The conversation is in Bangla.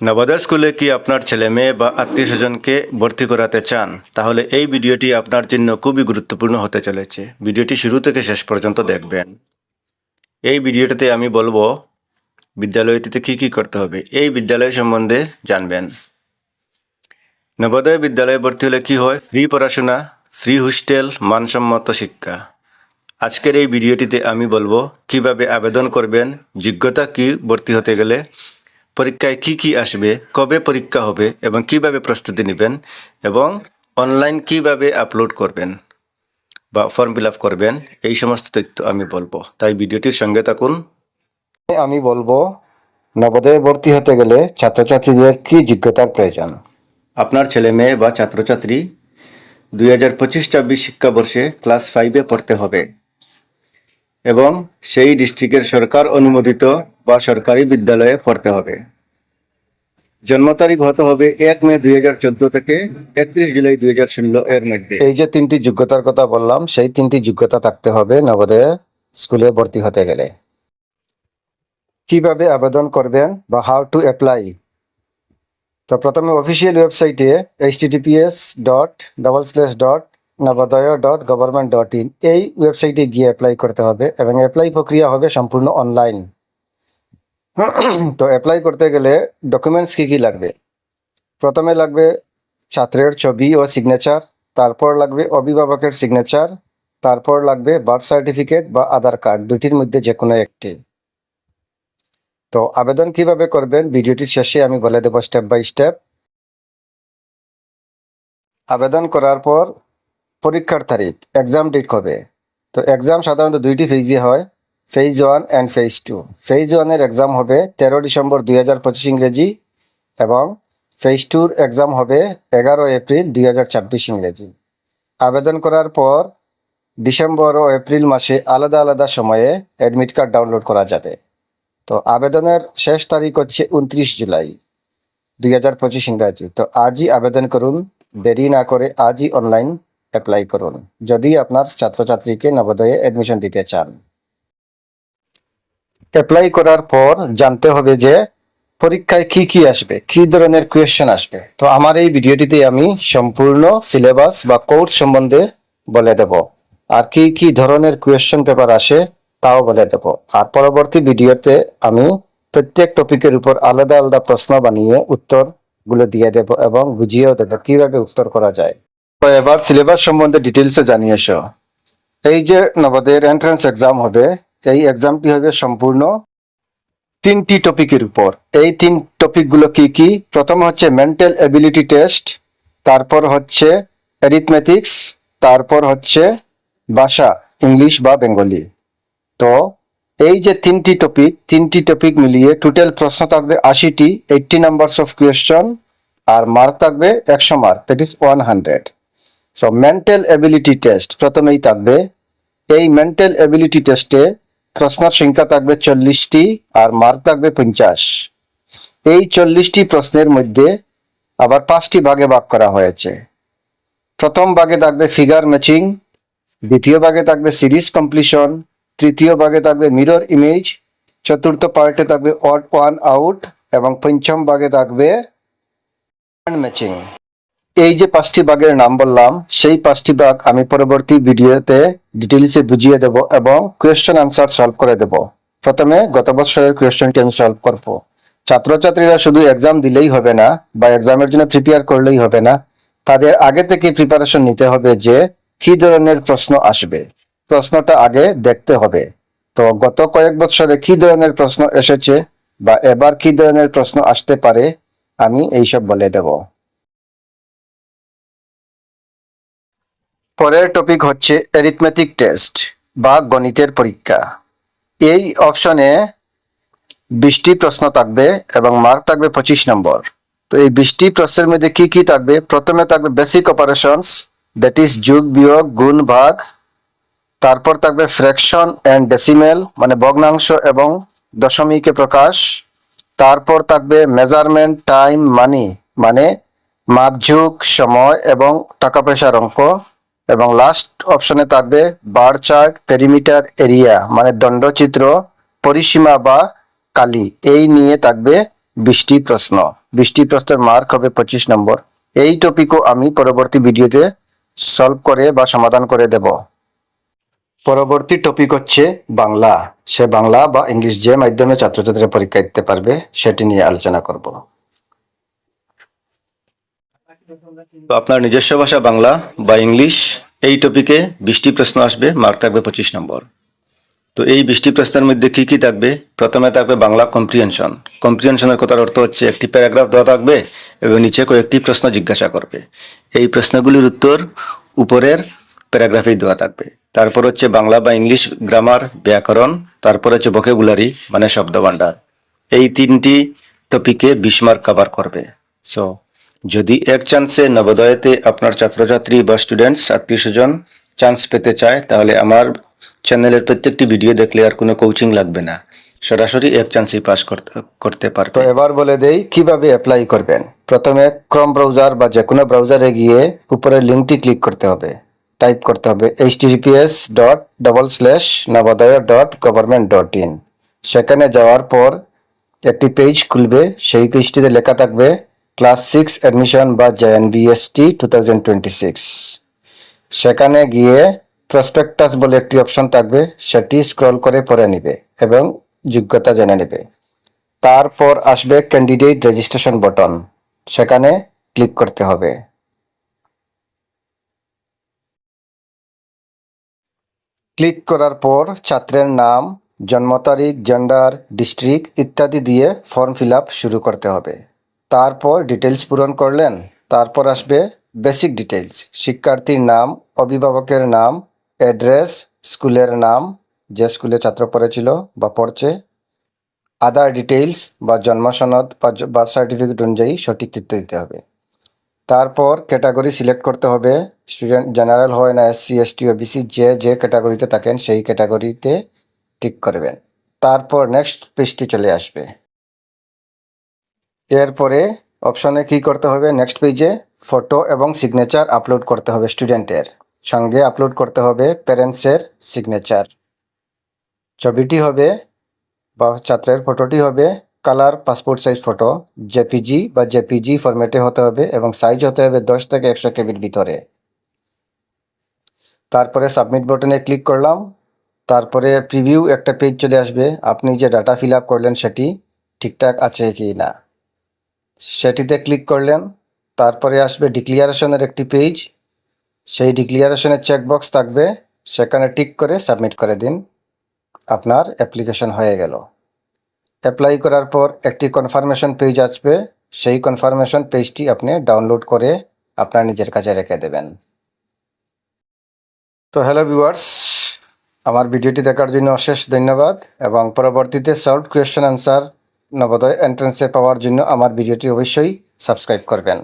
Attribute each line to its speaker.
Speaker 1: নবোদয় স্কুলে কি আপনার ছেলে মেয়ে বা আত্মীয় স্বজনকে ভর্তি করাতে চান? তাহলে এই ভিডিওটি আপনার জন্য খুবই গুরুত্বপূর্ণ হতে চলেছে। ভিডিওটি শুরু থেকে শেষ পর্যন্ত দেখবেন। এই ভিডিওটিতে আমি বলব, বিদ্যালয়টিতে কি কি করতে হবে? এই বিদ্যালয় সম্বন্ধে জানবেন। নবোদয় বিদ্যালয়ে ভর্তি হলে কি হয়? ফ্রি পড়াশোনা, ফ্রি হোস্টেল, মানসম্মত শিক্ষা। আজকের এই ভিডিওটিতে আমি বলব, কীভাবে আবেদন করবেন, যোগ্যতা কি ভর্তি হতে গেলে পরীক্ষায় কি কি আসবে কবে পরীক্ষা হবে এবং কীভাবে প্রস্তুতি নেবেন এবং অনলাইন কীভাবে আপলোড করবেন বা ফর্ম ফিল আপ করবেন এই সমস্ত তথ্য আমি বলব। তাই ভিডিওটির সঙ্গে থাকুন।
Speaker 2: আমি বলব নবোদয়ে ভর্তি হতে গেলে ছাত্রছাত্রীদের কি যোগ্যতার প্রয়োজন?
Speaker 1: আপনার ছেলে মেয়ে বা ছাত্রছাত্রী দুই হাজার পঁচিশ ছাব্বিশ শিক্ষাবর্ষে ক্লাস ফাইভে পড়তে হবে এবং সেই ডিস্ট্রিক্টের সরকার অনুমোদিত বা সরকারি বিদ্যালয়ে পড়তে হবে। জন্ম তারিখ হতে হবে এক মে দুই হাজার চোদ্দ থেকে একত্রিশ জুলাই দুই হাজার ষোলো এর মধ্যে।
Speaker 2: এই যে তিনটি যোগ্যতার কথা বললাম, সেই তিনটি যোগ্যতা থাকতে হবে নবোদয়ে স্কুলে ভর্তি হতে গেলে। কীভাবে আবেদন করবেন বা হাউ টু অ্যাপ্লাই তো প্রথমে অফিসিয়াল ওয়েবসাইটে H TTPS dot double slash dot Navodaya dot government dot in এই ওয়েবসাইটে গিয়ে অ্যাপ্লাই করতে হবে এবং অ্যাপ্লাই প্রক্রিয়া হবে সম্পূর্ণ অনলাইন তো অ্যাপ্লাই করতে গেলে ডকুমেন্টস কী কী লাগবে? প্রথমে লাগবে ছাত্রের ছবি ও সিগনেচার তারপর লাগবে অভিভাবকের সিগনেচার তারপর লাগবে বার্থ সার্টিফিকেট বা আধার কার্ড দুটির মধ্যে যে কোনো একটি। তো আবেদন কীভাবে করবেন? ভিডিওটির শেষে আমি বলে দেবো স্টেপ বাই স্টেপ আবেদন করার পর পরীক্ষার তারিখ এক্সাম ডেট কবে? তো এক্সাম সাধারণত দুইটি ফেজে হয়। Phase one and phase two phase ওয়ানের এক্সাম হবে তেরো ডিসেম্বর দুই হাজার পঁচিশ ইংরেজি এবং ফেজ টুর এক্সাম হবে এগারো এপ্রিল দুই হাজার ছাব্বিশ ইংরেজি। আবেদন করার পর ডিসেম্বর ও এপ্রিল মাসে আলাদা আলাদা সময়ে অ্যাডমিট কার্ড ডাউনলোড করা যাবে। তো আবেদনের শেষ তারিখ হচ্ছে উনত্রিশ জুলাই দুই হাজার পঁচিশ ইংরাজি। তো আজই আবেদন করুন, দেরি না করে আজই অনলাইন অ্যাপ্লাই করুন। যদি আপনার ছাত্রছাত্রীকে নবোদয়ে অ্যাডমিশন দিতে চান। অ্যাপ্লাই করার পর জানতে হবে যে পরীক্ষায় কি কি আসবে, কি ধরনের কোয়েশ্চেন আসবে। তো আমার এই ভিডিওটিতে আমি সম্পূর্ণ সিলেবাস বা কোর্স সম্বন্ধে বলে দেব। আর কি কি ধরনের কোয়েশ্চেন পেপার আসে তাও বলে দেব। আর পরবর্তী ভিডিওতে আমি প্রত্যেক টপিকের উপর আলাদা আলাদা প্রশ্ন বানিয়ে উত্তরগুলো দিয়ে দেব এবং বুঝিয়েও দেব কীভাবে উত্তর করা যায়। তো এবার সিলেবাস সম্বন্ধে ডিটেলসে জানিয়ে এই যে নবোদয়ের এন্ট্রান্স এক্সাম হবে এই এক্সামটি হবে সম্পূর্ণ তিনটি টপিকের উপর। এই তিন টপিকগুলো কি কি? প্রথম হচ্ছে মেন্টাল এবিলিটি টেস্ট তারপর হচ্ছে অ্যারিথমেটিক্স তারপর হচ্ছে ভাষা, ইংলিশ বা বেঙ্গলি। তো এই যে তিনটি টপিক তিনটি টপিক মিলিয়ে টোটাল প্রশ্ন থাকবে আশিটি এইটটি নাম্বারস অফ কোয়েশ্চন আর মার্ক থাকবে একশো mark that is one hundred so mental ability test প্রথমেই থাকবে। এই মেন্টাল এবিলিটি টেস্টে প্রশ্নের সংখ্যা থাকবে চল্লিশটি আর মার্ক থাকবে পঞ্চাশ। এই চল্লিশটি প্রশ্নের মধ্যে আবার পাঁচটি ভাগে ভাগ করা হয়েছে। প্রথম ভাগে থাকবে ফিগার ম্যাচিং দ্বিতীয় ভাগে থাকবে সিরিজ কমপ্লিশন তৃতীয় ভাগে থাকবে মিরর ইমেজ চতুর্থ পার্টে থাকবে অড ওয়ান আউট এবং পঞ্চম ভাগে থাকবে ম্যাচিং এই যে পাঁচটি ভাগের নাম বললাম, সেই পাঁচটি ভাগ আমি পরবর্তী ভিডিওতে ডিটেলসে বুঝিয়ে দেব এবং কোয়েশ্চেন আনসার সলভ করে দেব। প্রথমে গত বছরের কোয়েশ্চেনটি আমি সলভ করব। ছাত্রছাত্রীরা শুধু এক্সাম দিলেই হবে না, বা এক্সামের জন্য প্রিপেয়ার করলেই হবে না, তাদের আগে থেকে প্রিপারেশন নিতে হবে যে কি ধরনের প্রশ্ন আসবে। প্রশ্নটা আগে দেখতে হবে। তো গত কয়েক বছরে কি ধরনের প্রশ্ন এসেছে, বা এবার কি ধরনের প্রশ্ন আসতে পারে, আমি এইসব বলে দেব। পরের টপিক হচ্ছে অ্যারিথমেটিক টেস্ট বা গণিতের পরীক্ষা। এই অপশনে বিশটি প্রশ্ন থাকবে এবং মার্ক থাকবে পঁচিশ নম্বর। তো এই বিশটি প্রশ্নের মধ্যে কি কি থাকবে? প্রথমে থাকবে বেসিক অপারেশনস দ্যাট ইজ যুগ, বিয়োগ, গুণ, ভাগ। তারপর থাকবে ফ্র্যাকশন অ্যান্ড ডেসিমেল মানে ভগ্নাংশ এবং দশমিকে প্রকাশ। তারপর থাকবে মেজারমেন্ট টাইম মানি মানে মাপঝুক, সময় এবং টাকা পয়সার অঙ্ক। এবং লাস্ট অপশনে থাকবে বার চার্ট পেরিমিটার এরিয়া মানে দণ্ডচিত্র, পরিসীমা বা কালি। এই নিয়ে থাকবে বৃষ্টি প্রশ্ন। বৃষ্টি প্রশ্নের মার্ক হবে পঁচিশ নম্বর। এই টপিকও আমি পরবর্তী ভিডিওতে সলভ করে বা সমাধান করে দেব। পরবর্তী টপিক হচ্ছে বাংলা। সে বাংলা বা ইংলিশ যে মাধ্যমে ছাত্রছাত্রীরা পরীক্ষা দিতে পারবে, সেটি নিয়ে আলোচনা করব।
Speaker 1: তো আপনার নিজস্ব ভাষা বাংলা বা ইংলিশ, এই টপিকে বিশটি প্রশ্ন আসবে মার্ক থাকবে পঁচিশ নম্বর। তো এই বিশটি প্রশ্নের মধ্যে কি কি থাকবে? প্রথমে থাকবে বাংলা কম্প্রিহেনশন কম্প্রিহেনশনের কথার অর্থ হচ্ছে একটি প্যারাগ্রাফ দেওয়া থাকবে এবং নিচে কয়েকটি প্রশ্ন জিজ্ঞাসা করবে। এই প্রশ্নগুলির উত্তর উপরের প্যারাগ্রাফেই দেওয়া থাকবে। তারপর হচ্ছে বাংলা বা ইংলিশ গ্রামার ব্যাকরণ, তারপর হচ্ছে ভোকেবুলারি মানে শব্দভাণ্ডার। এই তিনটি টপিকে বিশ মার্ক কভার করবে। সো যদি এক চান্সে নবোদয়তে আপনার ছাত্রছাত্রী বা স্টুডেন্টস আত্মীয় স্বজন চান্স পেতে চায়, তাহলে আমার চ্যানেলের প্রত্যেকটি ভিডিও দেখলে আর কোনো কোচিং লাগবে না। সরাসরি এক চান্সেই পাস করতে করতে
Speaker 2: তো এবার বলে দেই, কীভাবে অ্যাপ্লাই করবেন? প্রথমে ক্রম ব্রাউজার বা যে কোনো ব্রাউজারে গিয়ে উপরের লিঙ্কটি ক্লিক করতে হবে। টাইপ করতে হবে H TPS dot double slash Navodaya dot government dot in সেখানে যাওয়ার পর একটি পেজ খুলবে, সেই পেজটিতে লেখা থাকবে ক্লাস সিক্স অ্যাডমিশন বা JNVST two thousand twenty six সেখানে গিয়ে প্রসপেক্টাস বলে একটি অপশন থাকবে, সেটি স্ক্রল করে পড়ে নিবে এবং যোগ্যতা জেনে নেবে। তারপর আসবে ক্যান্ডিডেট রেজিস্ট্রেশন বটন সেখানে ক্লিক করতে হবে। ক্লিক করার পর ছাত্রের নাম, জন্ম তারিখ জেন্ডার ডিস্ট্রিক্ট ইত্যাদি দিয়ে ফর্ম ফিল শুরু করতে হবে। তারপর ডিটেলস পূরণ করলেন। তারপর আসবে বেসিক ডিটেলস শিক্ষার্থীর নাম, অভিভাবকের নাম অ্যাড্রেস স্কুলের নাম, যে স্কুলে ছাত্র পড়েছিল বা পড়ছে আদার ডিটেইলস বা জন্ম সনদ বা বার্থ সার্টিফিকেট অনুযায়ী সঠিক তথ্য দিতে হবে। তারপর ক্যাটাগরি সিলেক্ট করতে হবে। স্টুডেন্ট জেনারেল হয় না এসসি এসটি ওবিসি যে যে ক্যাটাগরিতে থাকেন সেই ক্যাটাগরিতে টিক করবেন। তারপর নেক্সট পেজটি চলে আসবে। এরপরে অপশনে কি করতে হবে? নেক্সট পেজে ফটো এবং সিগনেচার আপলোড করতে হবে স্টুডেন্টের সঙ্গে আপলোড করতে হবে প্যারেন্টসের সিগনেচার ছবিটি হবে বা ছাত্রের ফটোটি হবে colour passport size photo JPG বা জেপিজি ফরম্যাটে হতে হবে এবং সাইজ হতে হবে দশ থেকে একশো কেবির ভিতরে। তারপরে সাবমিট বটনে ক্লিক করলাম। তারপরে প্রিভিউ একটা পেজ চলে আসবে। আপনি যে ডাটা ফিল আপ করলেন সেটি ঠিকঠাক আছে কি না সেটিতে ক্লিক করলেন, তারপরে আসবে ডিক্লিয়ারেশনের একটি পেজ। সেই ডিক্লিয়ারেশনের চেকবক্স থাকবে, সেখানে টিক করে সাবমিট করে দিন। আপনার অ্যাপ্লিকেশন হয়ে গেল। অ্যাপ্লাই করার পর একটি কনফার্মেশন পেজ আসবে। সেই কনফার্মেশন পেজটি আপনি ডাউনলোড করে আপনার নিজের কাছে রেখে দেবেন। তো হ্যালো ভিউয়ার্স, আমার ভিডিওটি দেখার জন্য অশেষ ধন্যবাদ এবং পরবর্তীতে সলভ কোয়েশ্চেন অ্যান্সার নবোদয় এন্ট্রান্সে পাওয়ার জন্য আমার ভিডিওটি অবশ্যই সাবস্ক্রাইব করবেন।